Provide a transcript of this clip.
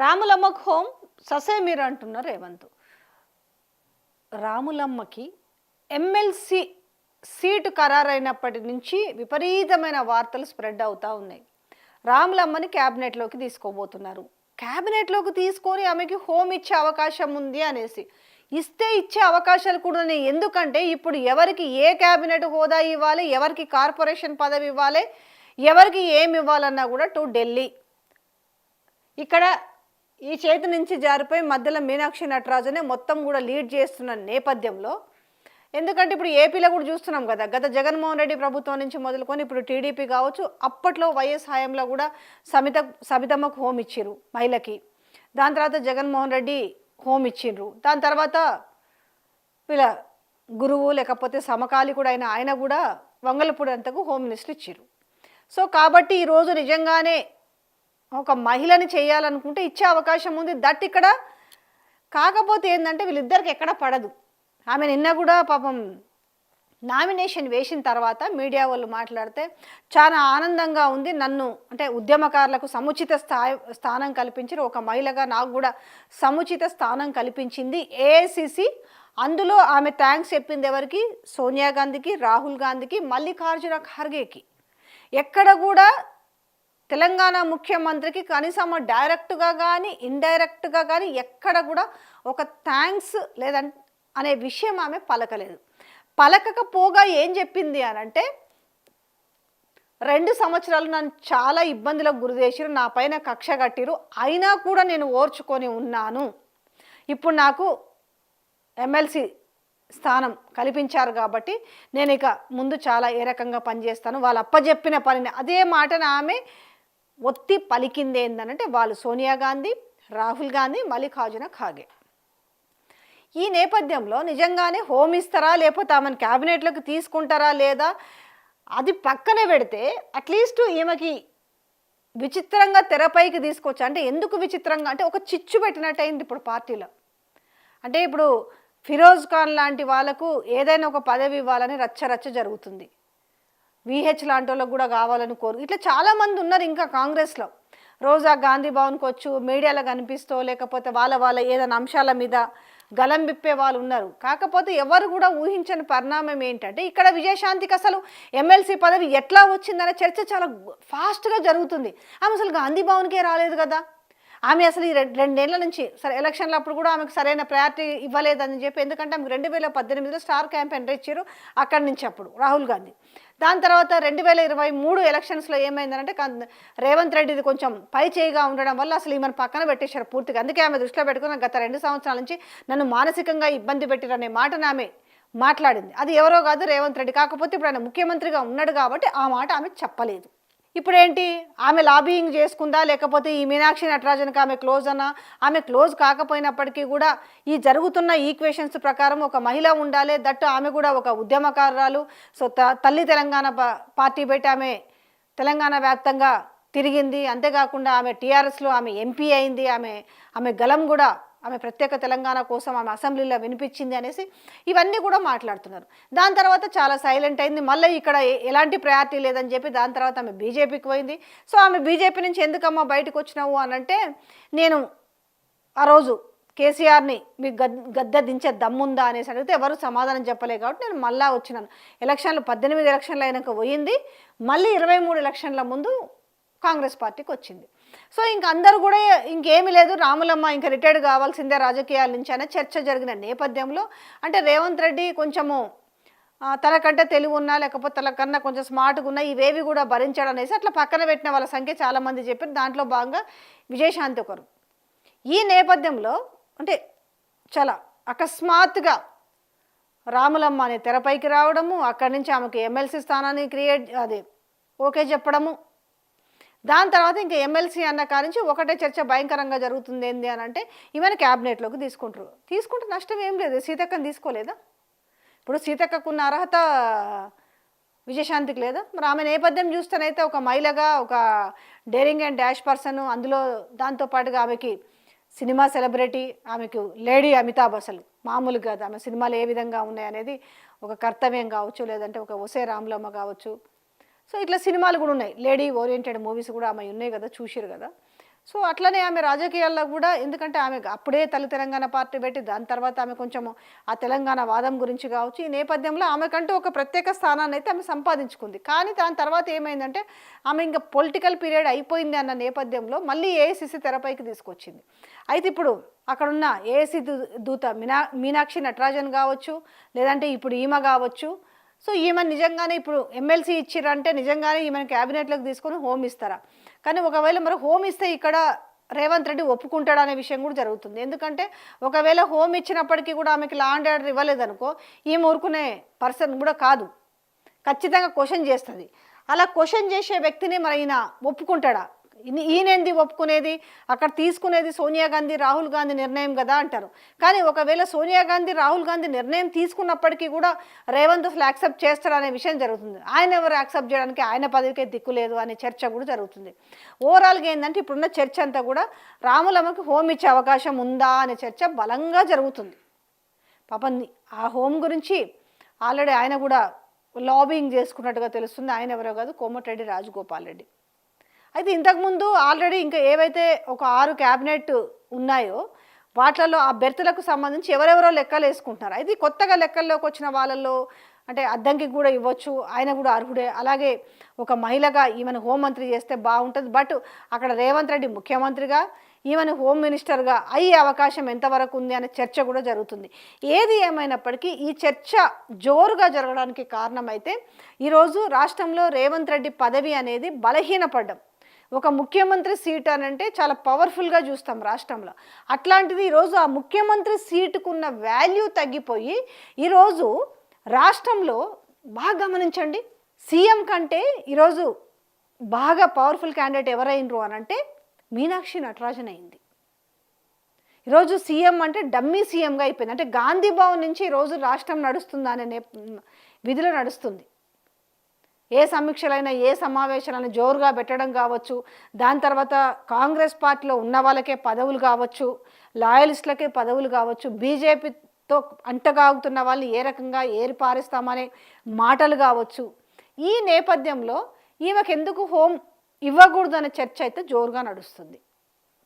రాములమ్మకు home ససే మీరు అంటున్నారు రేవంత్. రాములమ్మకి ఎమ్మెల్సీ సీటు ఖరారైనప్పటి నుంచి విపరీతమైన వార్తలు స్ప్రెడ్ అవుతూ ఉన్నాయి. రాములమ్మని క్యాబినెట్లోకి తీసుకోబోతున్నారు. క్యాబినెట్లోకి తీసుకొని ఆమెకి హోమ్ ఇచ్చే అవకాశం ఉంది అనేసి. ఇస్తే ఇచ్చే అవకాశాలు కూడా ఉన్నాయి. ఎందుకంటే ఇప్పుడు ఎవరికి ఏ క్యాబినెట్ హోదా ఇవ్వాలి ఎవరికి కార్పొరేషన్ పదవి ఇవ్వాలి ఎవరికి ఏమి ఇవ్వాలన్నా కూడా టు ఢిల్లీ. ఇక్కడ ఈ చేతి నుంచి జారిపోయి మధ్యలో మీనాక్షి నటరాజునే మొత్తం కూడా లీడ్ చేస్తున్న నేపథ్యంలో ఎందుకంటే ఇప్పుడు ఏపీలో కూడా చూస్తున్నాం కదా గత జగన్మోహన్ రెడ్డి ప్రభుత్వం నుంచి మొదలుకొని ఇప్పుడు టీడీపీ కావచ్చు అప్పట్లో వైఎస్ హయాంలో కూడా సమిత సబితమ్మకు హోమ్ ఇచ్చిర్రు మహిళకి. దాని తర్వాత జగన్మోహన్ రెడ్డి హోమ్ ఇచ్చిండ్రు దాని తర్వాత వీళ్ళ గురువు లేకపోతే సమకాలికుడు అయిన ఆయన కూడా వంగలపూడి అంతకు హోమ్ మినిస్టర్ ఇచ్చారు సో కాబట్టి ఈరోజు నిజంగానే ఒక మహిళని చేయాలనుకుంటే ఇచ్చే అవకాశం ఉంది. దట్ ఇక్కడ కాకపోతే ఏంటంటే వీళ్ళిద్దరికి ఎక్కడ పడదు. ఆమె నిన్న కూడా పాపం నామినేషన్ వేసిన తర్వాత మీడియా వాళ్ళు మాట్లాడితే చాలా ఆనందంగా ఉంది. నన్ను అంటే ఉద్యమకారులకు సముచిత స్థాయి స్థానం కల్పించారు. ఒక మహిళగా నాకు కూడా సముచిత స్థానం కల్పించింది ఏఐసిసి అందులో ఆమె థ్యాంక్స్ చెప్పింది ఎవరికి? సోనియా గాంధీకి రాహుల్ గాంధీకి మల్లికార్జున ఖర్గేకి. ఎక్కడ కూడా తెలంగాణ ముఖ్యమంత్రికి కనీసం డైరెక్ట్గా కానీ ఇండైరెక్ట్గా కానీ ఎక్కడ కూడా ఒక థ్యాంక్స్ లేదంటే అనే విషయం ఆమె పలకలేదు. పలకకపోగా ఏం చెప్పింది అని అంటే రెండు సంవత్సరాలు నన్ను చాలా ఇబ్బందులకు గురిచేసిరు నా పైన కక్ష కట్టిరు అయినా కూడా నేను ఓర్చుకొని ఉన్నాను. ఇప్పుడు నాకు ఎమ్మెల్సీ స్థానం కల్పించారు కాబట్టి నేను ఇక ముందు చాలా ఏ రకంగా పనిచేస్తాను వాళ్ళు అప్పచెప్పిన పనిని. అదే మాటను ఆమె ఒత్తి పలికింది ఏంటనంటే వాళ్ళు సోనియా గాంధీ రాహుల్ గాంధీ మల్లికార్జున ఖాగే. ఈ నేపథ్యంలో నిజంగానే హోమ్ ఇస్తారా లేకపోతే ఆమెను క్యాబినెట్లోకి తీసుకుంటారా లేదా అది పక్కన పెడితే అట్లీస్ట్ ఈమెకి విచిత్రంగా తెరపైకి తీసుకొచ్చా? అంటే ఎందుకు విచిత్రంగా? అంటే ఒక చిచ్చు పెట్టినట్టయింది ఇప్పుడు పార్టీలో. అంటే ఇప్పుడు ఫిరోజ్ ఖాన్ లాంటి వాళ్ళకు ఏదైనా ఒక పదవి ఇవ్వాలని రచ్చ రచ్చ జరుగుతుంది. విహెచ్ లాంటి వాళ్ళకు కూడా కావాలని కోరు ఇట్లా చాలామంది ఉన్నారు ఇంకా కాంగ్రెస్లో. రోజా గాంధీ భవన్కి వచ్చు మీడియాలో కనిపిస్తో లేకపోతే వాళ్ళ వాళ్ళ ఏదైనా అంశాల మీద గలం విప్పే వాళ్ళు ఉన్నారు. కాకపోతే ఎవరు కూడా ఊహించని పరిణామం ఏంటంటే ఇక్కడ విజయశాంతికి అసలు ఎమ్మెల్సీ పదవి ఎట్లా వచ్చిందనే చర్చ చాలా ఫాస్ట్గా జరుగుతుంది. ఆమె అసలు గాంధీ భవన్కే రాలేదు కదా. ఆమె అసలు ఈ రెండు రెండేళ్ళ నుంచి సరే ఎలక్షన్లు అప్పుడు కూడా ఆమెకు సరైన ప్రయారిటీ ఇవ్వలేదని చెప్పి ఎందుకంటే ఆమెకు రెండు వేల పద్దెనిమిదిలో స్టార్ క్యాంపెయిన్ ఇచ్చారు అక్కడి నుంచి అప్పుడు రాహుల్ గాంధీ. దాని తర్వాత రెండు వేల ఇరవై మూడు ఎలక్షన్స్లో ఏమైందంటే రేవంత్ రెడ్డిది కొంచెం పై చేయిగా ఉండడం వల్ల అసలు ఈమెను పక్కన పెట్టేశారు పూర్తిగా. అందుకే ఆమె దృష్టిలో పెట్టుకున్న గత రెండు సంవత్సరాల నుంచి నన్ను మానసికంగా ఇబ్బంది పెట్టిరనే మాటను ఆమె మాట్లాడింది. అది ఎవరో కాదు రేవంత్ రెడ్డి. కాకపోతే ఇప్పుడు ఆయన ముఖ్యమంత్రిగా ఉన్నాడు కాబట్టి ఆ మాట ఆమె చెప్పలేదు. ఇప్పుడు ఏంటి ఆమె లాబియింగ్ చేసుకుందా? లేకపోతే ఈ మీనాక్షి నటరాజన్కి ఆమె క్లోజ్ అన్నా? ఆమె క్లోజ్ కాకపోయినప్పటికీ కూడా ఈ జరుగుతున్న ఈక్వేషన్స్ ప్రకారం ఒక మహిళ ఉండాలి. దట్టు ఆమె కూడా ఒక ఉద్యమకారురాలు. సో త- తల్లి తెలంగాణ పార్టీ పెట్టి ఆమె తెలంగాణ వ్యాప్తంగా తిరిగింది. అంతేకాకుండా ఆమె టీఆర్ఎస్లో ఆమె ఎంపీ అయింది. ఆమె ఆమె గలం కూడా ఆమె ప్రత్యేక తెలంగాణ కోసం ఆమె అసెంబ్లీలో వినిపించింది అనేసి ఇవన్నీ కూడా మాట్లాడుతున్నారు. దాని తర్వాత చాలా సైలెంట్ అయింది. మళ్ళీ ఇక్కడ ఎలాంటి ప్రయారిటీ లేదని చెప్పి దాని తర్వాత ఆమె బీజేపీకి పోయింది. సో ఆమె బీజేపీ నుంచి ఎందుకమ్మా బయటకు వచ్చినావు అని అంటే నేను ఆ రోజు కేసీఆర్ని మీకు గద్ గద్దె దించే దమ్ముందా అనేసి అడిగితే ఎవరు సమాధానం చెప్పలేదు కాబట్టి నేను మళ్ళా వచ్చినాను. ఎలక్షన్లు పద్దెనిమిది ఎలక్షన్లు అయినాక పోయింది. మళ్ళీ ఇరవై మూడు ఎలక్షన్ల ముందు కాంగ్రెస్ పార్టీకి వచ్చింది. సో ఇంక అందరూ కూడా ఇంకేమీ లేదు. రాములమ్మ ఇంకా రిటైర్డ్ కావాల్సిందే రాజకీయాల నుంచి అనే చర్చ జరిగిన నేపథ్యంలో అంటే రేవంత్ రెడ్డి కొంచెము తనకంటే తెలివి ఉన్నా లేకపోతే తనకన్నా కొంచెం స్మార్ట్గా ఉన్నా ఇవేవి కూడా భరించాడు అనేసి అట్లా పక్కన పెట్టిన వాళ్ళ సంఖ్య చాలామంది చెప్పారు. దాంట్లో భాగంగా విజయశాంతి ఒకరు. ఈ నేపథ్యంలో అంటే చాలా అకస్మాత్తుగా రాములమ్మ అనే తెరపైకి రావడము అక్కడి నుంచి ఆమెకు ఎమ్మెల్సీ స్థానాన్ని క్రియేట్ అది ఓకే చెప్పడము దాని తర్వాత ఇంకా ఎమ్మెల్సీ అన్న కాడి నుంచి ఒకటే చర్చ భయంకరంగా జరుగుతుంది ఏంది అని అంటే ఈమెను క్యాబినెట్లోకి తీసుకుంటారు. తీసుకుంటే నష్టం ఏం లేదు. సీతక్కని తీసుకోలేదా? ఇప్పుడు సీతక్కకు ఉన్న అర్హత విజయశాంతికి లేదా? మరి ఆమె నేపథ్యం చూస్తేనైతే ఒక మహిళగా ఒక డేరింగ్ అండ్ డాష్ పర్సన్ అందులో దాంతోపాటుగా ఆమెకి సినిమా సెలబ్రిటీ ఆమెకు లేడీ అమితాబ్ అసలు. మామూలు కాదు ఆమె సినిమాలు ఏ విధంగా ఉన్నాయనేది ఒక కర్తవ్యం కావచ్చు లేదంటే ఒక ఒసే రాములమ్మ కావచ్చు. సో ఇట్లా సినిమాలు కూడా ఉన్నాయి. లేడీ ఓరియంటెడ్ మూవీస్ కూడా ఆమె ఉన్నాయి కదా చూసిరు కదా. సో అట్లనే ఆమె రాజకీయాల్లో కూడా ఎందుకంటే ఆమె అప్పుడే తల్లి తెలంగాణ పార్టీ పెట్టి దాని తర్వాత ఆమె కొంచెం ఆ తెలంగాణ వాదం గురించి కావచ్చు ఈ నేపథ్యంలో ఆమెకంటూ ఒక ప్రత్యేక స్థానాన్ని అయితే ఆమె సంపాదించుకుంది. కానీ దాని తర్వాత ఏమైందంటే ఆమె ఇంకా పొలిటికల్ పీరియడ్ అయిపోయింది అన్న నేపథ్యంలో మళ్ళీ ఏఐసిసి తెరపైకి తీసుకొచ్చింది. అయితే ఇప్పుడు అక్కడున్న ఏఐసి దూత మీనా మీనాక్షి నటరాజన్ కావచ్చు లేదంటే ఇప్పుడు ఈమె కావచ్చు సో ఈమె నిజంగానే ఇప్పుడు ఎమ్మెల్సీ ఇచ్చిరంటే నిజంగానే ఈమెను క్యాబినెట్లోకి తీసుకొని హోమ్ ఇస్తారా? కానీ ఒకవేళ మరి హోమ్ ఇస్తే ఇక్కడ రేవంత్ రెడ్డి ఒప్పుకుంటాడు అనే విషయం కూడా జరుగుతుంది. ఎందుకంటే ఒకవేళ హోమ్ ఇచ్చినప్పటికీ కూడా ఆమెకి లా అండ్ ఆర్డర్ ఇవ్వలేదనుకో ఈమె ఊరుకునే పర్సన్ కూడా కాదు. ఖచ్చితంగా క్వశ్చన్ చేస్తుంది. అలా క్వశ్చన్ చేసే వ్యక్తిని మరి ఈయన ఒప్పుకుంటాడా? ఈయనేంది ఒప్పుకునేది? అక్కడ తీసుకునేది సోనియా గాంధీ రాహుల్ గాంధీ నిర్ణయం కదా అంటారు. కానీ ఒకవేళ సోనియా గాంధీ రాహుల్ గాంధీ నిర్ణయం తీసుకున్నప్పటికీ కూడా రేవంత్ అసలు యాక్సెప్ట్ చేస్తాడు అనే విషయం జరుగుతుంది. ఆయన ఎవరు యాక్సెప్ట్ చేయడానికి ఆయన పదవికే దిక్కు లేదు అనే చర్చ కూడా జరుగుతుంది. ఓవరాల్గా ఏంటంటే ఇప్పుడున్న చర్చ అంతా కూడా రాములమ్మకి హోమ్ ఇచ్చే అవకాశం ఉందా అనే చర్చ బలంగా జరుగుతుంది. పాపం ఆ హోమ్ గురించి ఆల్రెడీ ఆయన కూడా లాబింగ్ చేసుకున్నట్టుగా తెలుస్తుంది. ఆయన ఎవరో కాదు కోమటిరెడ్డి రాజగోపాల్ రెడ్డి. అయితే ఇంతకుముందు ఆల్రెడీ ఇంకా ఏవైతే ఒక ఆరు క్యాబినెట్ ఉన్నాయో వాటిలలో ఆ బెర్తులకు సంబంధించి ఎవరెవరో లెక్కలు వేసుకుంటున్నారు. అయితే కొత్తగా లెక్కల్లోకి వచ్చిన వాళ్ళల్లో అంటే అద్దంకి కూడా ఇవ్వచ్చు ఆయన కూడా అర్హుడే. అలాగే ఒక మహిళగా ఈమెను హోంమంత్రి చేస్తే బాగుంటుంది. బట్ అక్కడ రేవంత్ రెడ్డి ముఖ్యమంత్రిగా ఈమెను హోమ్ మినిస్టర్గా అయ్యే అవకాశం ఎంతవరకు ఉంది అనే చర్చ కూడా జరుగుతుంది. ఏది ఏమైనప్పటికీ ఈ చర్చ జోరుగా జరగడానికి కారణమైతే ఈరోజు రాష్ట్రంలో రేవంత్ రెడ్డి పదవి అనేది బలహీనపడ్డం. ఒక ముఖ్యమంత్రి సీట్ అని అంటే చాలా పవర్ఫుల్గా చూస్తాం రాష్ట్రంలో. అట్లాంటిది ఈరోజు ఆ ముఖ్యమంత్రి సీటుకున్న వాల్యూ తగ్గిపోయి ఈరోజు రాష్ట్రంలో బాగా గమనించండి సీఎం కంటే ఈరోజు బాగా పవర్ఫుల్ క్యాండిడేట్ ఎవరైనరు అని అంటే మీనాక్షి నటరాజన్ అయింది. ఈరోజు సీఎం అంటే డమ్మీ సీఎంగా అయిపోయింది. అంటే గాంధీ భవన్ నుంచి ఈరోజు రాష్ట్రం నడుస్తుందా అనే విధిలో నడుస్తుంది. ఏ సమీక్షలైనా ఏ సమావేశాలైనా జోరుగా పెట్టడం కావచ్చు. దాని తర్వాత కాంగ్రెస్ పార్టీలో ఉన్న వాళ్ళకే పదవులు కావచ్చు లాయలిస్టులకే పదవులు కావచ్చు బీజేపీతో అంటగాగుతున్న వాళ్ళని ఏ రకంగా ఏరిపారేస్తామనే మాటలు కావచ్చు. ఈ నేపథ్యంలో ఈమెకెందుకు హోం ఇవ్వకూడదు అనే చర్చ అయితే జోరుగా నడుస్తుంది.